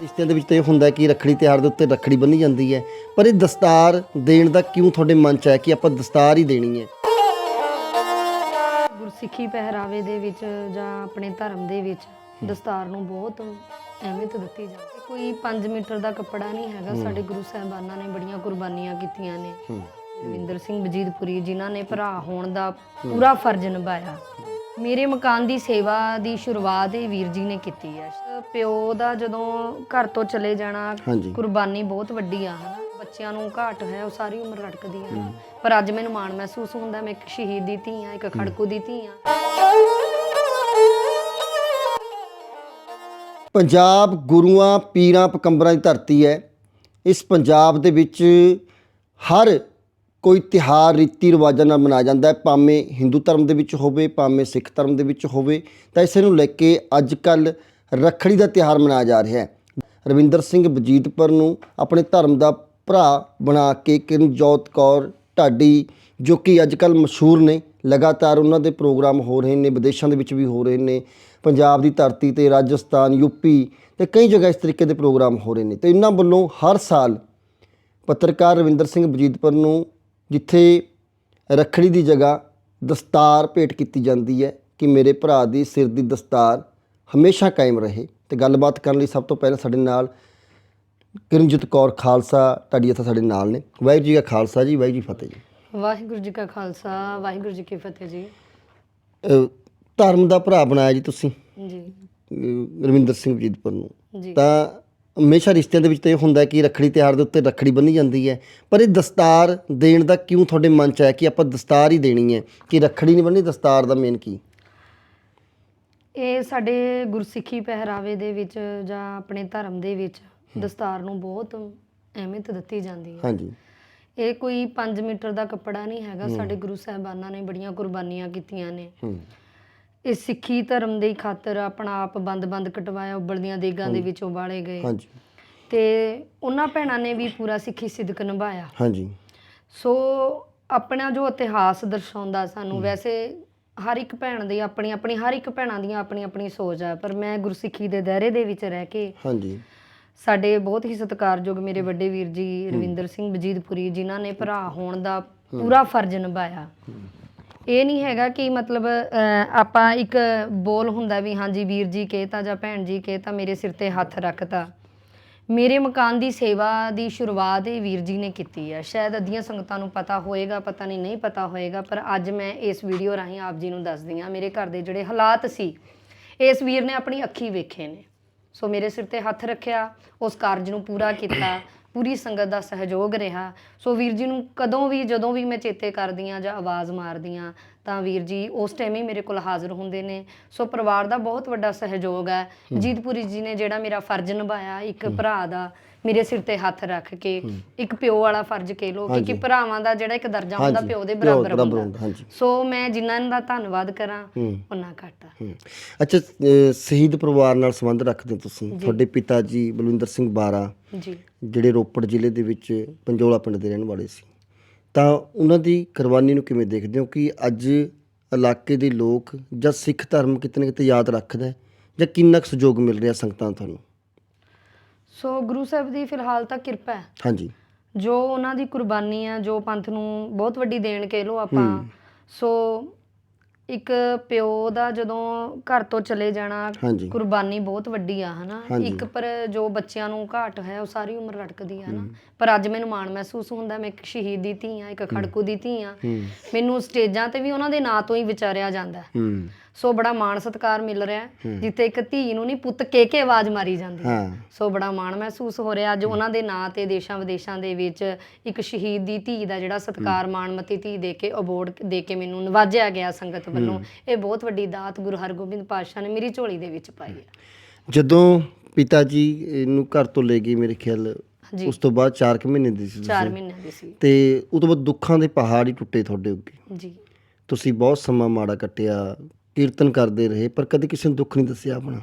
ਰਿਸ਼ਤਿਆਂ ਦੇ ਵਿੱਚ ਤਾਂ ਇਹ ਹੁੰਦਾ ਕਿ ਰੱਖੜੀ ਤਿਉਹਾਰ ਦੇ ਉੱਤੇ ਰੱਖੜੀ ਬੰਨੀ ਜਾਂਦੀ ਹੈ। ਪਰ ਇਹ ਦਸਤਾਰ ਦੇਣ ਦਾ ਕਿਉਂ ਤੁਹਾਡੇ ਮਨ 'ਚ ਹੈ ਕਿ ਆਪਾਂ ਦਸਤਾਰ ਹੀ ਦੇਣੀ ਹੈ? ਗੁਰਸਿੱਖੀ ਪਹਿਰਾਵੇ ਦੇ ਵਿੱਚ ਜਾਂ ਆਪਣੇ ਧਰਮ ਦੇ ਵਿੱਚ ਦਸਤਾਰ ਨੂੰ ਬਹੁਤ ਅਹਿਮੀਅਤ ਦਿੱਤੀ ਜਾਂਦੀ ਹੈ। ਕੋਈ 5 ਮੀਟਰ ਦਾ ਕੱਪੜਾ ਨਹੀਂ ਹੈਗਾ। ਸਾਡੇ ਗੁਰੂ ਸਾਹਿਬਾਨਾਂ ਨੇ ਬੜੀਆਂ ਕੁਰਬਾਨੀਆਂ ਕੀਤੀਆਂ ਨੇ। ਰਵਿੰਦਰ ਸਿੰਘ ਬਜੀਦਪੁਰੀ ਜਿਨ੍ਹਾਂ ਨੇ ਭਰਾ ਹੋਣ ਦਾ ਪੂਰਾ ਫਰਜ਼ ਨਿਭਾਇਆ। ਮੇਰੇ ਮਕਾਨ ਦੀ ਸੇਵਾ ਦੀ ਸ਼ੁਰੂਆਤ ਇਹ ਵੀਰ ਜੀ ਨੇ ਕੀਤੀ ਹੈ। ਪਿਓ ਦਾ ਜਦੋਂ ਘਰ ਤੋਂ ਚਲੇ ਜਾਣਾ ਹਾਂਜੀ। ਕੁਰਬਾਨੀ ਬਹੁਤ ਵੱਡੀ ਆ ਹਨਾ? ਬੱਚਿਆਂ ਨੂੰ ਘਾਟ ਹੈ ਉਹ ਸਾਰੀ ਉਮਰ ਲਟਕਦੀ ਆ। ਪਰ ਅੱਜ ਮੈਨੂੰ ਮਾਣ ਮਹਿਸੂਸ ਹੁੰਦਾ ਮੈਂ ਇੱਕ ਸ਼ਹੀਦ ਦੀ ਧੀ ਆ ਇੱਕ ਖੜਕੂ ਦੀ ਧੀ ਆ। ਪੰਜਾਬ ਗੁਰੂਆਂ ਪੀਰਾਂ ਪਕੰਬਰਾਂ ਦੀ ਧਰਤੀ ਹੈ। ਇਸ ਪੰਜਾਬ ਦੇ ਵਿੱਚ ਹਰ ਕੋਈ ਤਿਹਾਰ ਰੀਤੀ ਰਿਵਾਜਾਂ ਨਾਲ ਮਨਾਇਆ ਜਾਂਦਾ ਹੈ। ਭਾਵੇਂ ਹਿੰਦੂ ਧਰਮ ਦੇ ਵਿੱਚ ਹੋਵੇ, ਭਾਵੇਂ ਸਿੱਖ ਧਰਮ ਦੇ ਵਿੱਚ ਹੋਵੇ, ਤਾਂ ਇਸੇ ਨੂੰ ਲੈ ਕੇ ਅੱਜ ਕੱਲ ਰੱਖੜੀ ਦਾ ਤਿਹਾਰ ਮਨਾਇਆ ਜਾ ਰਿਹਾ ਹੈ। ਰਵਿੰਦਰ ਸਿੰਘ ਬਜੀਤਪੁਰ ਨੂੰ ਆਪਣੇ ਧਰਮ ਦਾ ਭਰਾ ਬਣਾ ਕੇ ਕਿਰਨਜੋਤ ਕੌਰ ਢਾਡੀ, ਜੋ ਕਿ ਅੱਜ ਕੱਲ ਮਸ਼ਹੂਰ ਨੇ, ਲਗਾਤਾਰ ਉਹਨਾਂ ਦੇ ਪ੍ਰੋਗਰਾਮ ਹੋ ਰਹੇ ਨੇ, ਵਿਦੇਸ਼ਾਂ ਦੇ ਵਿੱਚ ਵੀ ਹੋ ਰਹੇ ਨੇ, ਪੰਜਾਬ ਦੀ ਧਰਤੀ ਤੇ, ਰਾਜਸਥਾਨ ਯੂਪੀ ਤੇ ਕਈ ਜਗ੍ਹਾ ਇਸ ਤਰੀਕੇ ਦੇ ਪ੍ਰੋਗਰਾਮ ਹੋ ਰਹੇ ਨੇ। ਤੇ ਇਹਨਾਂ ਵੱਲੋਂ ਹਰ ਸਾਲ ਪੱਤਰਕਾਰ ਰਵਿੰਦਰ ਸਿੰਘ ਬਜੀਤਪੁਰ ਨੂੰ ਜਿੱਥੇ ਰੱਖੜੀ ਦੀ ਜਗ੍ਹਾ ਦਸਤਾਰ ਭੇਟ ਕੀਤੀ ਜਾਂਦੀ ਹੈ ਕਿ ਮੇਰੇ ਭਰਾ ਦੀ ਸਿਰ ਦੀ ਦਸਤਾਰ ਹਮੇਸ਼ਾ ਕਾਇਮ ਰਹੇ। ਤੇ ਗੱਲਬਾਤ ਕਰਨ ਲਈ ਸਭ ਤੋਂ ਪਹਿਲਾਂ ਸਾਡੇ ਨਾਲ ਕਿਰਨਜੀਤ ਕੌਰ ਖਾਲਸਾ ਤੁਹਾਡੀ ਇੱਥੇ ਸਾਡੇ ਨਾਲ ਨੇ। ਵਾਹਿਗੁਰੂ ਜੀ ਕਾ ਖਾਲਸਾ ਜੀ ਵਾਹਿਗੁਰੂ ਜੀ ਫਤਿਹ ਜੀ। ਵਾਹਿਗੁਰੂ ਜੀ ਕਾ ਖਾਲਸਾ ਵਾਹਿਗੁਰੂ ਜੀ ਕੀ ਫਤਿਹ ਜੀ। ਧਰਮ ਦਾ ਭਰਾ ਬਣਾਇਆ ਜੀ ਤੁਸੀਂ ਜੀ। ਰਵਿੰਦਰ ਸਿੰਘ ਬਜੀਤਪੁਰ ਨੂੰ। ਤਾਂ ਹਮੇਸ਼ਾ ਰਿਸ਼ਤਿਆਂ ਦੇ ਵਿੱਚ ਤਾਂ ਇਹ ਹੁੰਦਾ ਕਿ ਰੱਖੜੀ ਤਿਉਹਾਰ ਦੇ ਉੱਤੇ ਰੱਖੜੀ ਬੰਨੀ ਜਾਂਦੀ ਹੈ। ਪਰ ਇਹ ਦਸਤਾਰ ਦੇਣ ਦਾ ਕਿਉਂ ਤੁਹਾਡੇ ਮਨ 'ਚ ਹੈ ਕਿ ਆਪਾਂ ਦਸਤਾਰ ਹੀ ਦੇਣੀ ਹੈ? ਕਿ ਰੱਖੜੀ ਨਹੀਂ ਬੰਨੀ ਦਸਤਾਰ ਦਾ ਮੇਨ ਕੀ? ਇਹ ਸਾਡੇ ਗੁਰਸਿੱਖੀ ਪਹਿਰਾਵੇ ਦੇ ਵਿੱਚ ਜਾਂ ਆਪਣੇ ਧਰਮ ਦੇ ਵਿੱਚ ਦਸਤਾਰ ਨੂੰ ਬਹੁਤ ਅਹਿਮੀਅਤ ਦਿੱਤੀ ਜਾਂਦੀ ਹੈ। ਹਾਂਜੀ। ਇਹ ਕੋਈ 5 ਮੀਟਰ ਦਾ ਕੱਪੜਾ ਨਹੀਂ ਹੈਗਾ। ਸਾਡੇ ਗੁਰੂ ਸਾਹਿਬਾਨਾਂ ਨੇ ਬੜੀਆਂ ਕੁਰਬਾਨੀਆਂ ਕੀਤੀਆਂ ਨੇ। ਹੂੰ। ਇਹ ਸਿੱਖੀ ਧਰਮ ਦੀ ਖਾਤਰ ਆਪਣਾ ਆਪ ਬੰਦ-ਬੰਦ ਕਟਵਾਇਆ ਉਬਲਦੀਆਂ ਦੇਗਾਂ ਦੇ ਵਿੱਚ ਉਬਾਲੇ ਗਏ। ਹਾਂਜੀ। ਤੇ ਉਹਨਾਂ ਭੈਣਾਂ ਨੇ ਵੀ ਪੂਰਾ ਸਿੱਖੀ ਸਿਦਕ ਨਿਭਾਇਆ। ਹਾਂਜੀ। ਸੋ ਆਪਣਾ ਜੋ ਇਤਿਹਾਸ ਦਰਸਾਉਂਦਾ ਸਾਨੂੰ ਵੈਸੇ ਹਰ ਇੱਕ ਭੈਣ ਦੀ ਆਪਣੀ ਆਪਣੀ ਹਰ ਇੱਕ ਭੈਣਾਂ ਦੀਆਂ ਆਪਣੀ ਆਪਣੀ ਸੋਚ ਹੈ ਪਰ ਮੈਂ ਗੁਰਸਿੱਖੀ ਦੇ ਦਾਇਰੇ ਦੇ ਵਿੱਚ ਰਹਿ ਕੇ ਹਾਂਜੀ। ਸਾਡੇ ਬਹੁਤ ਹੀ ਸਤਿਕਾਰਯੋਗ ਮੇਰੇ ਵੱਡੇ ਵੀਰ ਜੀ ਰਵਿੰਦਰ ਸਿੰਘ ਬਜੀਦਪੁਰੀ ਜਿਨ੍ਹਾਂ ਨੇ ਭਰਾ ਹੋਣ ਦਾ ਪੂਰਾ ਫਰਜ਼ ਨਿਭਾਇਆ। ਇਹ ਨਹੀਂ ਹੈਗਾ ਕਿ ਮਤਲਬ ਆਪਾਂ ਇੱਕ ਬੋਲ ਹੁੰਦਾ ਵੀ ਹਾਂਜੀ ਵੀਰ ਜੀ ਕਹਿਤਾ ਜਾਂ ਭੈਣ ਜੀ ਕਹਿਤਾ, ਮੇਰੇ ਸਿਰ ਤੇ ਹੱਥ ਰੱਖਤਾ। ਮੇਰੇ ਮਕਾਨ ਦੀ ਸੇਵਾ ਦੀ ਸ਼ੁਰੂਆਤ ਇਹ ਵੀਰ ਜੀ ਨੇ ਕੀਤੀ ਹੈ ਸ਼ਾਇਦ ਅੱਧੀਆਂ ਸੰਗਤਾਂ ਨੂੰ ਪਤਾ ਹੋਏਗਾ, ਪਤਾ ਨਹੀਂ ਨਹੀਂ ਪਤਾ ਹੋਏਗਾ, ਪਰ ਅੱਜ ਮੈਂ ਇਸ ਵੀਡੀਓ ਰਾਹੀਂ ਆਪ ਜੀ ਨੂੰ ਦੱਸਦੀ ਹਾਂ। ਮੇਰੇ ਘਰ ਦੇ ਜਿਹੜੇ ਹਾਲਾਤ ਸੀ, ਇਸ ਵੀਰ ਨੇ ਆਪਣੀ ਅੱਖੀ ਵੇਖੇ ਨੇ। ਸੋ ਮੇਰੇ ਸਿਰ ਤੇ ਹੱਥ ਰੱਖਿਆ, ਉਸ ਕਾਰਜ ਨੂੰ ਪੂਰਾ ਕੀਤਾ। ਪੂਰੀ ਸੰਗਤ ਦਾ ਸਹਿਯੋਗ ਰਿਹਾ। ਸੋ ਵੀਰ ਜੀ ਨੂੰ ਕਦੋਂ ਵੀ ਜਦੋਂ ਵੀ ਮੈਂ ਚੇਤੇ ਕਰਦੀ ਆ ਜਾਂ ਆਵਾਜ਼ ਮਾਰਦੀ ਆ ਤਾਂ ਵੀਰ ਜੀ ਉਸ ਟਾਈਮ ਹੀ ਮੇਰੇ ਕੋਲ ਹਾਜ਼ਰ ਹੁੰਦੇ ਨੇ। ਸੋ ਪਰਿਵਾਰ ਦਾ ਬਹੁਤ ਵੱਡਾ ਸਹਿਯੋਗ ਹੈ। ਜੀਤਪੁਰੀ ਜੀ ਨੇ ਜਿਹੜਾ ਮੇਰਾ ਫਰਜ਼ ਨਿਭਾਇਆ ਇੱਕ ਭਰਾ ਦਾ ਮੇਰੇ ਸਿਰ ਤੇ ਹੱਥ ਰੱਖ ਕੇ ਇੱਕ ਪਿਓ ਵਾਲਾ ਫਰਜ਼ ਕਹਿ ਲੋ ਕਿ ਭਰਾਵਾਂ ਦਾ ਜਿਹੜਾ ਇੱਕ ਦਰਜਾ ਹੁੰਦਾ ਪਿਓ ਦੇ ਬਰਾਬਰ ਹੁੰਦਾ। ਸੋ ਮੈਂ ਜਿਨ੍ਹਾਂ ਦਾ ਧੰਨਵਾਦ ਕਰਾਂ ਉਹਨਾਂ ਘੱਟ ਅੱਛਾ ਸ਼ਹੀਦ ਪਰਿਵਾਰ ਨਾਲ ਸੰਬੰਧ ਰੱਖਦੇ ਹੋ ਤੁਸੀਂ? ਤੁਹਾਡੇ ਪਿਤਾ ਜੀ ਬਲਵਿੰਦਰ ਸਿੰਘ ਬਾਰਾ ਜੀ। ਜਿਹੜੇ ਰੋਪੜ ਜ਼ਿਲ੍ਹੇ ਦੇ ਵਿੱਚ ਪੰਜੋਲਾ ਪਿੰਡ ਦੇ ਰਹਿਣ ਵਾਲੇ ਸੀ। ਤਾਂ ਉਹਨਾਂ ਦੀ ਕੁਰਬਾਨੀ ਨੂੰ ਕਿਵੇਂ ਦੇਖਦੇ ਹੋ ਕਿ ਅੱਜ ਇਲਾਕੇ ਦੇ ਲੋਕ ਜਾਂ ਸਿੱਖ ਧਰਮ ਕਿਤੇ ਨਾ ਕਿਤੇ ਯਾਦ ਰੱਖਦਾ ਹੈ? ਜਾਂ ਕਿੰਨਾ ਕੁ ਸਹਿਯੋਗ ਮਿਲ ਰਿਹਾ ਸੰਗਤਾਂ ਤੁਹਾਨੂੰ? ਸੋ ਗੁਰੂ ਸਾਹਿਬ ਦੀ ਫਿਲਹਾਲ ਤਾਂ ਕਿਰਪਾ ਹੈ। ਹਾਂਜੀ। ਜੋ ਉਹਨਾਂ ਦੀ ਕੁਰਬਾਨੀ ਆ ਜੋ ਪੰਥ ਨੂੰ ਬਹੁਤ ਵੱਡੀ ਦੇਣ ਕਹਿ ਲੋ ਆਪਾਂ। ਸੋ ਇੱਕ ਪਿਓ ਦਾ ਜਦੋਂ ਘਰ ਤੋਂ ਚਲੇ ਜਾਣਾ ਹਾਂਜੀ। ਕੁਰਬਾਨੀ ਬਹੁਤ ਵੱਡੀ ਆ ਹਨਾ। ਹਾਂਜੀ। ਇੱਕ ਪਰ ਜੋ ਬੱਚਿਆਂ ਨੂੰ ਘਾਟ ਹੈ ਉਹ ਸਾਰੀ ਉਮਰ ਲਟਕਦੀ ਆ ਨਾ ਪਰ ਅੱਜ ਮੈਨੂੰ ਮਾਣ ਮਹਿਸੂਸ ਹੁੰਦਾ ਮੈਂ ਇੱਕ ਸ਼ਹੀਦ ਦੀ ਧੀ ਆ ਇੱਕ ਖੜਕੂ ਦੀ ਧੀ ਆ। ਹੂੰ। ਮੈਨੂੰ ਸਟੇਜਾਂ ਤੇ ਵੀ ਉਹਨਾਂ ਦੇ ਨਾਂ ਤੋਂ ਹੀ ਵਿਚਾਰਿਆ ਜਾਂਦਾ। ਹੈ। ਹੂੰ। ਸੋ ਬੜਾ ਮਾਣ ਸਤਿਕਾਰ ਮਿਲ ਰਿਹਾ। ਜਿੱਥੇ ਇੱਕ ਧੀ ਨੂੰ ਨਹੀਂ ਪੁੱਤ ਕਹਿ ਕੇ ਆਵਾਜ਼ ਮਾਰੀ ਜਾਂਦੀ। ਹੈ। ਸੋ ਬੜਾ ਮਾਣ ਮਹਿਸੂਸ ਹੋ ਰਿਹਾ ਅੱਜ ਉਹਨਾਂ ਦੇ ਨਾਂ ਤੇ ਦੇਸ਼ਾਂ ਵਿਦੇਸ਼ਾਂ ਦੇ ਵਿੱਚ ਇੱਕ ਸ਼ਹੀਦ ਦੀ ਧੀ ਦਾ ਜਿਹੜਾ ਸਤਕਾਰ ਮਾਣਮਤੀ ਧੀ ਦੇ ਕੇ ਅਵਾਰਡ ਦੇ ਕੇ ਮੈਨੂੰ ਨਵਾਜਿਆ ਗਿਆ ਸੰਗਤ ਵੱਲੋਂ। ਇਹ ਬਹੁਤ ਵੱਡੀ ਦਾਤ ਗੁਰੂ ਹਰਗੋਬਿੰਦ ਪਾਤਸ਼ਾਹ ਨੇ ਮੇਰੀ ਝੋਲੀ ਦੇ ਵਿੱਚ ਪਾਈ ਹੈ। ਜਦੋਂ ਪਿਤਾ ਜੀ ਨੂੰ ਘਰ ਤੋਂ ਲੈ ਗਏ ਮੇਰੇ ਖਿਆਲ ਉਸ ਤੋਂ ਬਾਅਦ 4 ਮਹੀਨੇ ਦੀ ਸੀ 4 ਮਹੀਨਿਆਂ ਦੀ ਸੀ। ਤੇ ਉਸ ਤੋਂ ਬਾਅਦ ਦੁੱਖਾਂ ਦੇ ਪਹਾੜ ਹੀ ਟੁੱਟੇ ਤੁਹਾਡੇ ਉੱਤੇ ਜੀ। ਤੁਸੀਂ ਬਹੁਤ ਸਮਾਂ ਮਾੜਾ ਕੱਟਿਆ ਕੀਰਤਨ ਕਰਦੇ ਰਹੇ ਪਰ ਕਦੇ ਕਿਸੇ ਨੂੰ ਦੁੱਖ ਨਹੀਂ ਦੱਸਿਆ ਆਪਣਾ।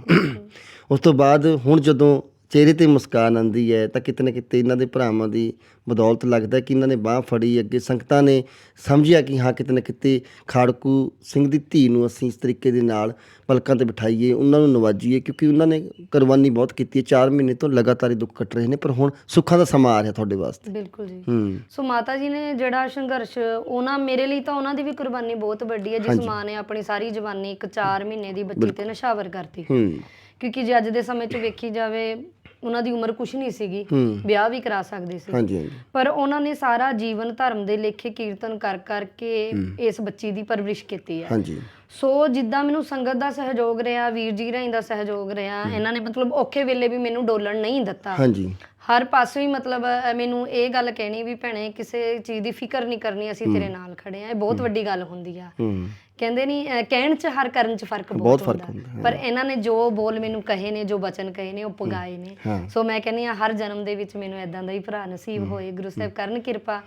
ਉਸ ਤੋਂ ਬਾਅਦ ਹੁਣ ਜਦੋਂ ਚਿਹਰੇ ਤੇ ਮੁਸਕਾਨ ਆਂਦੀ ਹੈ ਤਾਂ ਕਿਤੇ ਨਾ ਕਿਤੇ ਇਹਨਾਂ ਦੇ ਭਰਾਵਾਂ ਦੀ ਬਦੌਲਤ ਲੱਗਦਾ ਕਿ ਇਹਨਾਂ ਨੇ ਬਾਹ ਫੜੀ ਅੱਗੇ ਸੰਗਤਾਂ ਨੇ ਸਮਝਿਆ ਕਿ ਹਾਂ ਕਿਤੇ ਨਾ ਕਿਤੇ ਖਾੜਕੂ ਸਿੰਘ ਦੀ ਧੀ ਨੂੰ ਅਸੀਂ ਇਸ ਤਰੀਕੇ ਦੇ ਨਾਲ ਪਲਕਾਂ ਤੇ ਬਿਠਾਈਏ ਉਹਨਾਂ ਨੂੰ ਨਵਾਜੀਏ ਕਿਉਂਕਿ ਉਹਨਾਂ ਨੇ ਕੁਰਬਾਨੀ ਬਹੁਤ ਕੀਤੀ ਹੈ। 4 ਮਹੀਨੇ ਤੋਂ ਲਗਾਤਾਰ ਦੁੱਖ ਕੱਟ ਰਹੇ ਨੇ ਪਰ ਹੁਣ ਸੁੱਖਾਂ ਦਾ ਸਮਾਂ ਆ ਰਿਹਾ ਤੁਹਾਡੇ ਵਾਸਤੇ। ਬਿਲਕੁਲ ਜੀ। ਹੂੰ। ਸੋ ਮਾਤਾ ਜੀ ਨੇ ਜਿਹੜਾ ਸੰਘਰਸ਼ ਉਹਨਾਂ ਮੇਰੇ ਲਈ ਤਾਂ ਉਹਨਾਂ ਦੀ ਵੀ ਕੁਰਬਾਨੀ ਬਹੁਤ ਵੱਡੀ ਹੈ ਜਿਸ ਮਾਂ ਨੇ ਆਪਣੀ ਸਾਰੀ ਜਵਾਨੀ ਇੱਕ 4 ਮਹੀਨੇ ਦੀ ਬੱਚੀ ਤੇ ਨਿਸ਼ਾਵਰ ਕਰਤੀ। ਹੂੰ। ਕਿਉਂਕਿ ਜੇ ਅੱਜ ਦੇ ਸਮੇਂ 'ਚ ਵੇਖੀ ਜਾਵੇ ਉਹਨਾਂ ਦੀ ਉਮਰ ਕੁਝ ਨਹੀਂ ਸੀਗੀ ਵਿਆਹ ਵੀ ਕਰਾ ਸਕਦੇ ਸੀ। ਹਾਂਜੀ ਹਾਂਜੀ। ਪਰ ਉਹਨਾਂ ਨੇ ਸਾਰਾ ਜੀਵਨ ਧਰਮ ਦੇ ਲੇਖੇ ਕੀਰਤਨ ਕਰ ਕਰਕੇ ਇਸ ਬੱਚੀ ਦੀ ਪਰਵਰਿਸ਼ ਕੀਤੀ ਹੈ। ਹਾਂਜੀ। ਸੋ ਜਿੱਦਾਂ ਮੈਨੂੰ ਸੰਗਤ ਦਾ ਸਹਿਯੋਗ ਰਿਹਾ ਵੀਰ ਜੀ ਰਾਹੀਂ ਦਾ ਸਹਿਯੋਗ ਰਿਹਾ ਇਹਨਾਂ ਨੇ ਮਤਲਬ ਔਖੇ ਵੇਲੇ ਵੀ ਮੈਨੂੰ ਡੋਲਣ ਨਹੀਂ ਦਿੱਤਾ। ਹਾਂਜੀ। ਹਰ ਪਾਸੇ ਹੀ ਮਤਲਬ ਮੈਨੂੰ ਇਹ ਗੱਲ ਕਹਿਣੀ ਵੀ ਭੈਣੇ ਕਿਸੇ ਚੀਜ਼ ਦੀ ਫਿਕਰ ਨਹੀਂ ਕਰਨੀ ਅਸੀਂ ਤੇਰੇ ਨਾਲ ਖੜੇ ਆ ਇਹ ਬਹੁਤ ਵੱਡੀ ਗੱਲ ਹੁੰਦੀ ਆ। ਹੂੰ। ਕਹਿੰਦੇ ਨਹੀਂ ਕਹਿਣ ਚ ਹਰ ਕਰਨ ਚ ਫ਼ਰਕ ਬਹੁਤ ਹੁੰਦਾ। ਪਰ ਇਹਨਾਂ ਨੇ ਜੋ ਬੋਲ ਮੈਨੂੰ ਕਹੇ ਨੇ ਜੋ ਬਚਨ ਕਹੇ ਨੇ ਉਹ ਪਗਾਏ ਨੇ। ਸੋ ਮੈਂ ਕਹਿੰਦੀ ਆ ਹਰ ਜਨਮ ਦੇ ਵਿੱਚ ਮੈਨੂੰ ਐਦਾਂ ਦਾ ਹੀ ਭਰਾ ਨਸੀਬ ਹੋਏ ਗੁਰੂ ਸਾਹਿਬ ਕਰਨ ਕਿਰਪਾ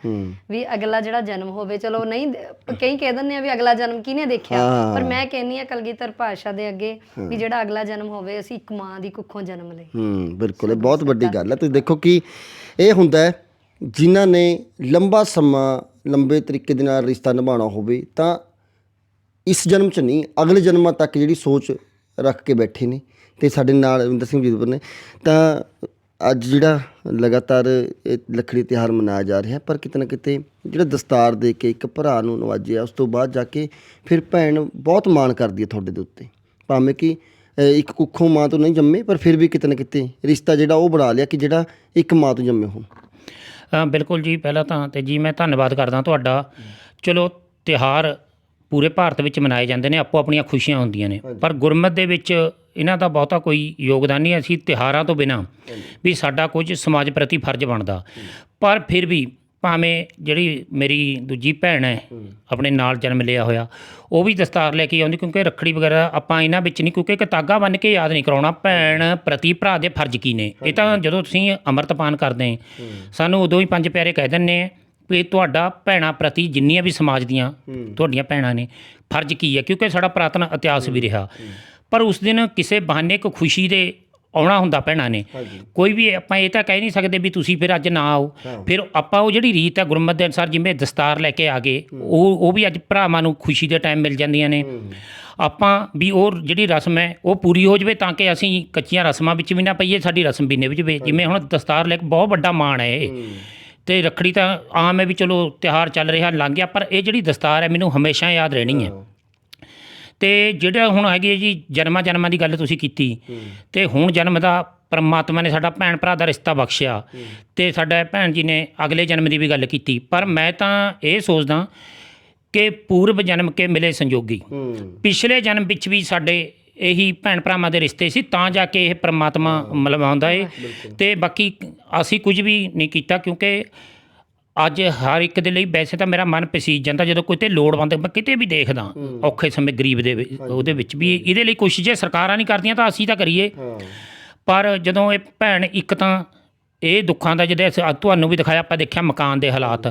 ਵੀ ਅਗਲਾ ਜਿਹੜਾ ਜਨਮ ਹੋਵੇ ਚਲੋ ਨਹੀਂ ਕਈ ਕਹਿ ਦਿੰਦੇ ਆ ਵੀ ਅਗਲਾ ਜਨਮ ਕਿਹਨੇ ਦੇਖਿਆ। ਪਰ ਮੈਂ ਕਹਿੰਨੀ ਆ ਕਲਗੀਧਰ ਭਾਸ਼ਾ ਦੇ ਅੱਗੇ ਵੀ ਜਿਹੜਾ ਅਗਲਾ ਜਨਮ ਹੋਵੇ ਅਸੀਂ ਇੱਕ ਮਾਂ ਦੀ ਕੁੱਖੋਂ ਜਨਮ ਲਈ ਹੂੰ ਬਿਲਕੁਲ ਇਹ ਬਹੁਤ ਵੱਡੀ ਗੱਲ ਹੈ। ਤੁਸੀਂ ਦੇਖੋ ਕਿ ਇਹ ਹੁੰਦਾ ਹੈ ਜਿਨ੍ਹਾਂ ਨੇ ਲੰਬਾ ਸਮਾਂ ਲੰਬੇ ਤਰੀਕੇ ਦੇ ਨਾਲ ਰਿਸ਼ਤਾ ਨਿਭਾਉਣਾ ਹੋਵੇ ਤਾਂ ਇਸ ਜਨਮ 'ਚ ਨਹੀਂ, ਅਗਲੇ ਜਨਮਾਂ ਤੱਕ ਜਿਹੜੀ ਸੋਚ ਰੱਖ ਕੇ ਬੈਠੇ ਨੇ ਤੇ ਸਾਡੇ ਨਾਲ ਰਵਿੰਦਰ ਸਿੰਘ ਜੀਤਪੁਰ ਨੇ। ਤਾਂ ਅੱਜ ਜਿਹੜਾ ਲਗਾਤਾਰ ਇਹ ਲੱਖੜੀ ਤਿਉਹਾਰ ਮਨਾਇਆ ਜਾ ਰਿਹਾ, ਪਰ ਕਿਤੇ ਨਾ ਕਿਤੇ ਜਿਹੜਾ ਦਸਤਾਰ ਦੇ ਕੇ ਇੱਕ ਭਰਾ ਨੂੰ ਨਵਾਜਿਆ, ਉਸ ਤੋਂ ਬਾਅਦ ਜਾ ਕੇ ਫਿਰ ਭੈਣ ਬਹੁਤ ਮਾਣ ਕਰਦੀ ਹੈ ਤੁਹਾਡੇ ਦੇ ਉੱਤੇ। ਭਾਵੇਂ ਕਿ ਇੱਕ ਕੁੱਖੋਂ ਮਾਂ ਤੋਂ ਨਹੀਂ ਜੰਮੇ, ਪਰ ਫਿਰ ਵੀ ਕਿਤੇ ਨਾ ਕਿਤੇ ਰਿਸ਼ਤਾ ਜਿਹੜਾ ਉਹ ਬਣਾ ਲਿਆ ਕਿ ਜਿਹੜਾ ਇੱਕ ਮਾਂ ਤੋਂ ਜੰਮੇ ਹੋਣ। ਹਾਂ ਬਿਲਕੁਲ ਜੀ, ਪਹਿਲਾਂ ਤਾਂ ਤੇ ਜੀ ਮੈਂ ਧੰਨਵਾਦ ਕਰਦਾ ਤੁਹਾਡਾ। ਚਲੋ ਤਿਹਾਰ ਪੂਰੇ ਭਾਰਤ ਵਿੱਚ ਮਨਾਏ ਜਾਂਦੇ ਨੇ ਆਪੋ ਆਪਣੀਆਂ ਖੁਸ਼ੀਆਂ ਹੁੰਦੀਆਂ ਨੇ। ਪਰ ਗੁਰਮਤ ਦੇ ਵਿੱਚ ਇਹਨਾਂ ਦਾ ਬਹੁਤਾ ਕੋਈ ਯੋਗਦਾਨ ਨਹੀਂ ਅਸੀਂ ਤਿਹਾਰਾਂ ਤੋਂ ਬਿਨਾ ਵੀ ਸਾਡਾ ਕੁਝ ਸਮਾਜ ਪ੍ਰਤੀ ਫਰਜ਼ ਬਣਦਾ। ਪਰ ਫਿਰ ਵੀ ਭਾਵੇਂ ਜਿਹੜੀ ਮੇਰੀ ਦੂਜੀ ਭੈਣ ਹੈ ਆਪਣੇ ਨਾਲ ਜਨਮ ਲਿਆ ਹੋਇਆ ਉਹ ਵੀ ਦਸਤਾਰ ਲੈ ਕੇ ਆਉਂਦੀ ਕਿਉਂਕਿ ਰੱਖੜੀ ਵਗੈਰਾ ਆਪਾਂ ਇਹਨਾਂ ਵਿੱਚ ਨਹੀਂ ਕਿਉਂਕਿ ਇੱਕ ਤਾਗਾ ਬੰਨ ਕੇ ਯਾਦ ਨਹੀਂ ਕਰਾਉਣਾ ਭੈਣ ਪ੍ਰਤੀ ਭਰਾ ਦੇ ਫਰਜ਼ ਕੀ ਨੇ? ਇਹ ਤਾਂ ਜਦੋਂ ਤੁਸੀਂ ਅੰਮ੍ਰਿਤਪਾਨ ਕਰਦੇ ਸਾਨੂੰ ਉਦੋਂ ਹੀ ਪੰਜ ਪਿਆਰੇ ਕਹਿ ਦਿੰਨੇ ਵੀ ਤੁਹਾਡਾ ਭੈਣਾਂ ਪ੍ਰਤੀ ਜਿੰਨੀਆਂ ਵੀ ਸਮਾਜ ਦੀਆਂ ਤੁਹਾਡੀਆਂ ਭੈਣਾਂ ਨੇ ਫਰਜ਼ ਕੀ ਹੈ? ਕਿਉਂਕਿ ਸਾਡਾ ਪ੍ਰਾਤਨ ਇਤਿਹਾਸ ਵੀ ਰਿਹਾ। ਪਰ ਉਸ ਦਿਨ ਕਿਸੇ ਬਹਾਨੇ ਇੱਕ ਖੁਸ਼ੀ ਦੇ ਆਉਣਾ ਹੁੰਦਾ ਭੈਣਾਂ ਨੇ। ਕੋਈ ਵੀ ਆਪਾਂ ਇਹ ਤਾਂ ਕਹਿ ਨਹੀਂ ਸਕਦੇ ਵੀ ਤੁਸੀਂ ਫਿਰ ਅੱਜ ਨਾ ਆਓ। ਫਿਰ ਆਪਾਂ ਉਹ ਜਿਹੜੀ ਰੀਤ ਹੈ ਗੁਰਮਤ ਦੇ ਅਨੁਸਾਰ ਜਿਵੇਂ ਦਸਤਾਰ ਲੈ ਕੇ ਆ ਗਏ ਉਹ ਉਹ ਵੀ ਅੱਜ ਭਰਾਵਾਂ ਨੂੰ ਖੁਸ਼ੀ ਦੇ ਟਾਈਮ ਮਿਲ ਜਾਂਦੀਆਂ ਨੇ। ਆਪਾਂ ਵੀ ਉਹ ਜਿਹੜੀ ਰਸਮ ਹੈ ਉਹ ਪੂਰੀ ਹੋ ਜਾਵੇ ਤਾਂ ਕਿ ਅਸੀਂ ਕੱਚੀਆਂ ਰਸਮਾਂ ਵਿੱਚ ਵੀ ਨਾ ਪਈਏ ਸਾਡੀ ਰਸਮ ਵੀ ਨਿਭ ਜਾਵੇ ਜਿਵੇਂ ਹੁਣ ਦਸਤਾਰ ਲੈ ਕੇ ਬਹੁਤ ਵੱਡਾ ਮਾਣ ਹੈ ਇਹ। ਤੇ ਰੱਖੜੀ ਤਾਂ ਆਮ ਹੈ ਵੀ ਚਲੋ ਤਿਉਹਾਰ ਚੱਲ ਰਿਹਾ ਲੰਘ ਗਿਆ ਪਰ ਇਹ ਜਿਹੜੀ ਦਸਤਾਰ ਹੈ ਮੈਨੂੰ ਹਮੇਸ਼ਾ ਯਾਦ ਰਹਿਣੀ ਹੈ। ਤੇ ਜਿਹੜਾ ਹੁਣ ਹੈਗੀ ਜੀ ਜਨਮਾਂ ਜਨਮਾਂ ਦੀ ਗੱਲ ਤੁਸੀਂ ਕੀਤੀ ਤੇ ਹੁਣ ਜਨਮ ਦਾ ਪਰਮਾਤਮਾ ਨੇ ਸਾਡਾ ਭੈਣ ਭਰਾ ਦਾ ਰਿਸ਼ਤਾ ਬਖਸ਼ਿਆ ਤੇ ਸਾਡਾ ਭੈਣ ਜੀ ਨੇ ਅਗਲੇ ਜਨਮ ਦੀ ਵੀ ਗੱਲ ਕੀਤੀ। ਪਰ ਮੈਂ ਤਾਂ ਇਹ ਸੋਚਦਾ ਕਿ ਪੂਰਵ ਜਨਮ ਕੇ ਮਿਲੇ ਸੰਜੋਗੀ। ਪਿਛਲੇ ਜਨਮ ਵਿੱਚ ਵੀ ਸਾਡੇ ਇਹੀ ਭੈਣ ਭਰਾਵਾਂ ਦੇ ਰਿਸ਼ਤੇ ਸੀ ਤਾਂ ਜਾ ਕੇ ਇਹ ਪ੍ਰਮਾਤਮਾ ਮਲਵਾਉਂਦਾ ਏ। ਤੇ ਬਾਕੀ ਅਸੀਂ ਕੁਝ ਵੀ ਨਹੀਂ ਕੀਤਾ ਕਿਉਂਕਿ ਅੱਜ ਹਰ ਇੱਕ ਦੇ ਲਈ ਵੈਸੇ ਤਾਂ ਮੇਰਾ ਮਨ ਪਸੀਜ ਜਾਂਦਾ ਜਦੋਂ ਕੋਈ ਤੇ ਲੋੜਵੰਦ ਮੈਂ ਕਿਤੇ ਵੀ ਦੇਖਦਾ ਔਖੇ ਸਮੇਂ ਗਰੀਬ ਦੇ ਵਿੱਚ- ਉਹਦੇ ਵਿੱਚ ਵੀ। ਇਹਦੇ ਲਈ ਕੋਸ਼ਿਸ਼ ਜੇ ਸਰਕਾਰਾਂ ਨਹੀਂ ਕਰਦੀਆਂ ਤਾਂ ਅਸੀਂ ਤਾਂ ਕਰੀਏ। ਪਰ ਜਦੋਂ ਇਹ ਭੈਣ ਇੱਕ ਤਾਂ ਇਹ ਦੁੱਖਾਂ ਦਾ ਜਿਹਦੇ ਅਸੀਂ ਅੱਜ ਤੁਹਾਨੂੰ ਵੀ ਦਿਖਾਇਆ ਆਪਾਂ ਦੇਖਿਆ ਮਕਾਨ ਦੇ ਹਾਲਾਤ।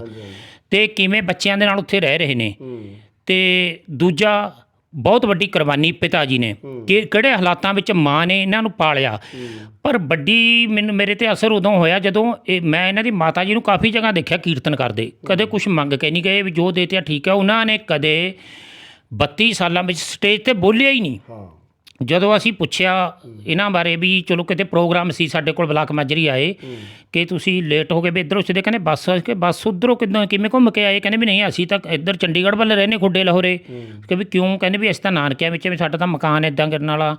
ਤੇ ਕਿਵੇਂ ਬੱਚਿਆਂ ਦੇ ਨਾਲ ਉੱਥੇ ਰਹਿ ਰਹੇ ਨੇ। ਤੇ ਦੂਜਾ ਬਹੁਤ ਵੱਡੀ ਕੁਰਬਾਨੀ ਪਿਤਾ ਜੀ ਨੇ। ਕਿ ਕਿਹੜੇ ਹਾਲਾਤਾਂ ਵਿੱਚ ਮਾਂ ਨੇ ਇਹਨਾਂ ਨੂੰ ਪਾਲਿਆ। ਪਰ ਵੱਡੀ ਮੈਨੂੰ ਮੇਰੇ ਤੇ ਅਸਰ ਉਦੋਂ ਹੋਇਆ ਜਦੋਂ ਇਹ ਮੈਂ ਇਹਨਾਂ ਦੀ ਮਾਤਾ ਜੀ ਨੂੰ ਕਾਫੀ ਜਗ੍ਹਾ ਦੇਖਿਆ ਕੀਰਤਨ ਕਰਦੇ। ਕਦੇ ਕੁਝ ਮੰਗ ਕੇ ਨਹੀਂ ਗਏ ਵੀ ਜੋ ਦੇਤਿਆ ਠੀਕ ਹੈ ਉਹਨਾਂ ਨੇ ਕਦੇ 32 ਸਾਲਾਂ ਵਿੱਚ ਸਟੇਜ ਤੇ ਬੋਲਿਆ ਹੀ ਨਹੀਂ। ਹਾਂ। ਜਦੋਂ ਅਸੀਂ ਪੁੱਛਿਆ ਇਹਨਾਂ ਬਾਰੇ ਵੀ ਚਲੋ ਕਿਤੇ ਪ੍ਰੋਗਰਾਮ ਸੀ ਸਾਡੇ ਕੋਲ ਬਲਾਕ ਮਾਜਰੀ ਆਏ ਕਿ ਤੁਸੀਂ ਲੇਟ ਹੋ ਗਏ ਵੀ ਇੱਧਰੋਂ ਸਿੱਧੇ ਕਹਿੰਦੇ ਬੱਸ ਕਿ ਬੱਸ ਉਧਰੋਂ ਕਿੱਦਾਂ ਕਿਵੇਂ ਘੁੰਮ ਕੇ ਆਏ? ਕਹਿੰਦੇ ਵੀ ਨਹੀਂ ਅਸੀਂ ਤਾਂ ਇੱਧਰ ਚੰਡੀਗੜ੍ਹ ਵੱਲ ਰਹਿੰਦੇ ਖੁੱਡੇ ਲਾਹੌਰੇ। ਕਿ ਵੀ ਕਿਉਂ? ਕਹਿੰਦੇ ਵੀ ਅਸੀਂ ਤਾਂ ਨਾਨਕਿਆਂ ਵਿੱਚ ਵੀ ਸਾਡਾ ਤਾਂ ਮਕਾਨ ਇਦਾਂ ਕਰਨ ਵਾਲਾ।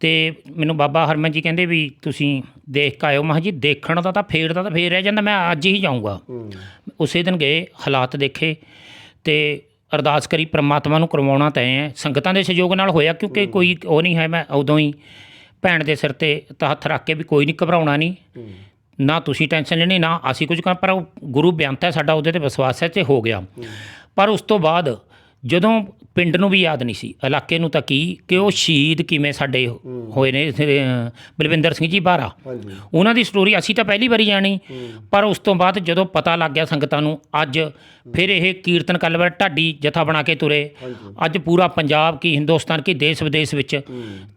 ਤੇ ਮੈਨੂੰ ਬਾਬਾ ਹਰਮਨ ਜੀ ਕਹਿੰਦੇ ਵੀ ਤੁਸੀਂ ਦੇਖ ਕੇ ਆਇਓ ਮੈਂ ਕਿਹਾ ਜੀ ਦੇਖਣ ਦਾ ਤਾਂ ਫੇਰ ਦਾ ਤਾਂ ਫੇਰ ਰਹਿ ਜਾਂਦਾ ਮੈਂ ਅੱਜ ਹੀ ਜਾਊਂਗਾ। ਉਸੇ ਦਿਨ ਗਏ ਹਾਲਾਤ ਦੇਖੇ ਤੇ ਅਰਦਾਸ ਕਰੀ ਪ੍ਰਮਾਤਮਾ ਨੂੰ ਕਰਵਾਉਣਾ ਤੈਅ ਹੈ। ਸੰਗਤਾਂ ਦੇ ਸਹਿਯੋਗ ਨਾਲ ਹੋਇਆ ਕਿਉਂਕਿ ਕੋਈ ਉਹ ਨਹੀਂ ਹੈ ਮੈਂ ਉਦੋਂ ਹੀ ਭੈਣ ਦੇ ਸਿਰ ਤੇ ਤਾਂ ਹੱਥ ਰੱਖ ਕੇ ਵੀ ਕੋਈ ਨਹੀਂ ਘਬਰਾਉਣਾ ਨਹੀਂ। ਨਾ ਤੁਸੀਂ ਟੈਨਸ਼ਨ ਲੈਣੀ ਨਾ ਅਸੀਂ ਕੁਝ ਕਰ ਪਰ ਉਹ ਗੁਰੂ ਬਿਆੰਤ ਹੈ ਸਾਡਾ ਉਹਦੇ ਤੇ ਵਿਸ਼ਵਾਸ ਹੈ ਤੇ ਹੋ ਗਿਆ। ਪਰ ਉਸ ਤੋਂ ਬਾਅਦ ਜਦੋਂ ਪਿੰਡ ਨੂੰ ਵੀ ਯਾਦ ਨਹੀਂ ਸੀ ਇਲਾਕੇ ਨੂੰ ਤਾਂ ਕੀ ਕਿ ਉਹ ਸ਼ਹੀਦ ਕਿਵੇਂ ਸਾਡੇ ਹੋਏ ਨੇ ਬਲਵਿੰਦਰ ਸਿੰਘ ਜੀ ਬਾਰਾ ਉਹਨਾਂ ਦੀ ਸਟੋਰੀ ਅਸੀਂ ਤਾਂ ਪਹਿਲੀ ਵਾਰੀ ਜਾਣੀ ਪਰ ਉਸ ਤੋਂ ਬਾਅਦ ਜਦੋਂ ਪਤਾ ਲੱਗ ਗਿਆ ਸੰਗਤਾਂ ਨੂੰ ਅੱਜ ਫਿਰ ਇਹ ਕੀਰਤਨ ਕਲਵਰ ਢਾਡੀ ਜਥਾ ਬਣਾ ਕੇ ਤੁਰੇ। ਅੱਜ ਪੂਰਾ ਪੰਜਾਬ ਕੀ ਹਿੰਦੁਸਤਾਨ ਕੀ ਦੇਸ਼ ਵਿਦੇਸ਼ ਵਿੱਚ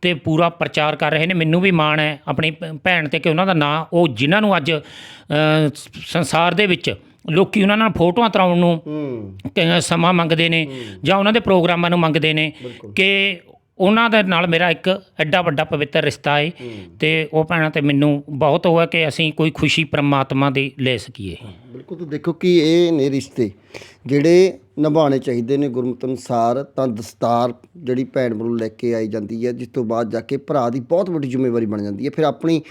ਤੇ ਪੂਰਾ ਪ੍ਰਚਾਰ ਕਰ ਰਹੇ ਨੇ ਮੈਨੂੰ ਵੀ ਮਾਣ ਹੈ ਆਪਣੀ ਭੈਣ ਤੇ ਕਿ ਉਹਨਾਂ ਦਾ ਨਾਂ ਉਹ ਜਿਨ੍ਹਾਂ ਨੂੰ ਅੱਜ ਸੰਸਾਰ ਦੇ ਵਿੱਚ ਲੋਕੀ ਉਹਨਾਂ ਨਾਲ ਫੋਟੋਆਂ ਤਰਾਉਣ ਨੂੰ ਹੂੰ। ਕ- ਸਮਾਂ ਮੰਗਦੇ ਨੇ ਜਾਂ ਉਹਨਾਂ ਦੇ ਪ੍ਰੋਗਰਾਮਾਂ ਨੂੰ ਮੰਗਦੇ ਨੇ ਕਿ ਉਹਨਾਂ ਦੇ ਨਾਲ ਮੇਰਾ ਇੱਕ ਐਡਾ ਵੱਡਾ ਪਵਿੱਤਰ ਰਿਸ਼ਤਾ ਹੈ। ਤੇ ਉਹ ਭੈਣਾਂ ਤੇ ਮੈਨੂੰ ਬਹੁਤ ਹੋਇਆ ਕਿ ਅਸੀਂ ਕੋਈ ਖੁਸ਼ੀ ਪ੍ਰਮਾਤਮਾ ਦੀ ਲੈ ਸਕੀਏ। ਬਿਲਕੁਲ। ਤੁਸੀਂ ਦੇਖੋ ਕਿ ਇਹ ਨੇ ਰਿਸ਼ਤੇ ਜਿਹੜੇ ਨਿਭਾਉਣੇ ਚਾਹੀਦੇ ਨੇ ਗੁਰਮਤਿ ਅਨੁਸਾਰ ਤਾਂ ਦਸਤਾਰ ਜਿਹੜੀ ਭੈਣ ਵੱਲੋਂ ਲੈ ਕੇ ਆਈ ਜਾਂਦੀ ਹੈ ਜਿਸ ਤੋਂ ਬਾਅਦ ਜਾ ਕੇ ਭਰਾ ਦੀ ਬਹੁਤ ਵੱਡੀ ਜ਼ਿੰਮੇਵਾਰੀ ਬਣ ਜਾਂਦੀ ਹੈ। ਫਿਰ ਆਪਣੀ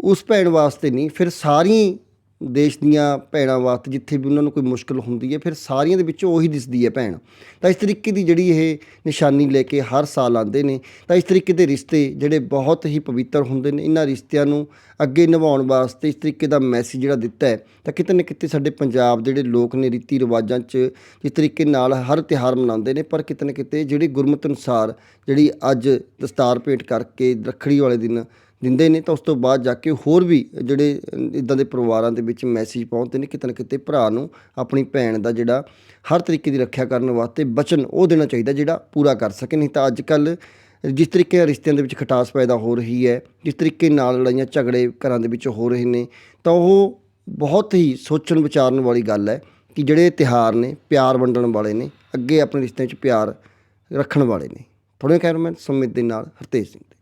ਉਸ ਭੈਣ ਵਾਸਤੇ ਨਹੀਂ ਫਿਰ ਸਾਰੀ ਦੇਸ਼ ਦੀਆਂ ਭੈਣਾਂ ਵਾਸਤੇ ਜਿੱਥੇ ਵੀ ਉਹਨਾਂ ਨੂੰ ਕੋਈ ਮੁਸ਼ਕਲ ਹੁੰਦੀ ਹੈ, ਫਿਰ ਸਾਰੀਆਂ ਦੇ ਵਿੱਚੋਂ ਉਹੀ ਦਿਸਦੀ ਹੈ ਭੈਣ। ਤਾਂ ਇਸ ਤਰੀਕੇ ਦੀ ਜਿਹੜੀ ਇਹ ਨਿਸ਼ਾਨੀ ਲੈ ਕੇ ਹਰ ਸਾਲ ਆਉਂਦੇ ਨੇ, ਤਾਂ ਇਸ ਤਰੀਕੇ ਦੇ ਰਿਸ਼ਤੇ ਜਿਹੜੇ ਬਹੁਤ ਹੀ ਪਵਿੱਤਰ ਹੁੰਦੇ ਨੇ, ਇਹਨਾਂ ਰਿਸ਼ਤਿਆਂ ਨੂੰ ਅੱਗੇ ਨਿਭਾਉਣ ਵਾਸਤੇ ਇਸ ਤਰੀਕੇ ਦਾ ਮੈਸੇਜ ਜਿਹੜਾ ਦਿੱਤਾ ਹੈ, ਤਾਂ ਕਿਤੇ ਨਾ ਕਿਤੇ ਸਾਡੇ ਪੰਜਾਬ ਦੇ ਜਿਹੜੇ ਲੋਕ ਨੇ, ਰੀਤੀ ਰਿਵਾਜਾਂ 'ਚ ਜਿਸ ਤਰੀਕੇ ਨਾਲ ਹਰ ਤਿਉਹਾਰ ਮਨਾਉਂਦੇ ਨੇ, ਪਰ ਕਿਤੇ ਨਾ ਕਿਤੇ ਜਿਹੜੀ ਗੁਰਮਤ ਅਨੁਸਾਰ ਜਿਹੜੀ ਅੱਜ ਦਸਤਾਰ ਭੇਟ ਕਰਕੇ ਰੱਖੜੀ ਵਾਲੇ ਦਿਨ ਦਿੰਦੇ ਨੇ ਤਾਂ ਉਸ ਤੋਂ ਬਾਅਦ ਜਾ ਕੇ ਹੋਰ ਵੀ ਜਿਹੜੇ ਇਦਾਂ ਦੇ ਪਰਿਵਾਰਾਂ ਦੇ ਵਿੱਚ ਮੈਸੇਜ ਪਹੁੰਚਦੇ ਨੇ ਕਿਤੇ ਨਾ ਕਿਤੇ ਭਰਾ ਨੂੰ ਆਪਣੀ ਭੈਣ ਦਾ ਜਿਹੜਾ ਹਰ ਤਰੀਕੇ ਦੀ ਰੱਖਿਆ ਕਰਨ ਵਾਸਤੇ ਬਚਨ ਉਹ ਦੇਣਾ ਚਾਹੀਦਾ ਜਿਹੜਾ ਪੂਰਾ ਕਰ ਸਕੇ। ਨਹੀਂ ਤਾਂ ਅੱਜ ਕੱਲ ਜਿਸ ਤਰੀਕੇ ਨਾਲ ਰਿਸ਼ਤਿਆਂ ਦੇ ਵਿੱਚ ਖਟਾਸ ਪੈਦਾ ਹੋ ਰਹੀ ਹੈ, ਜਿਸ ਤਰੀਕੇ ਨਾਲ ਲੜਾਈਆਂ ਝਗੜੇ ਘਰਾਂ ਦੇ ਵਿੱਚ ਹੋ ਰਹੇ ਨੇ, ਤਾਂ ਉਹ ਬਹੁਤ ਹੀ ਸੋਚਣ ਵਿਚਾਰਨ ਵਾਲੀ ਗੱਲ ਹੈ ਕਿ ਜਿਹੜੇ ਤਿਹਾਰ ਨੇ, ਪਿਆਰ ਵੰਡਣ ਵਾਲੇ ਨੇ, ਅੱਗੇ ਆਪਣੇ ਰਿਸ਼ਤਿਆਂ 'ਚ ਪਿਆਰ ਰੱਖਣ ਵਾਲੇ ਨੇ। ਥੋੜੇ ਕੈਮਰਾਮੈਨ ਸੁਮਿਤ ਦੇ ਨਾਲ ਹਰਤੇਜ ਸਿੰਘ ਦੇ।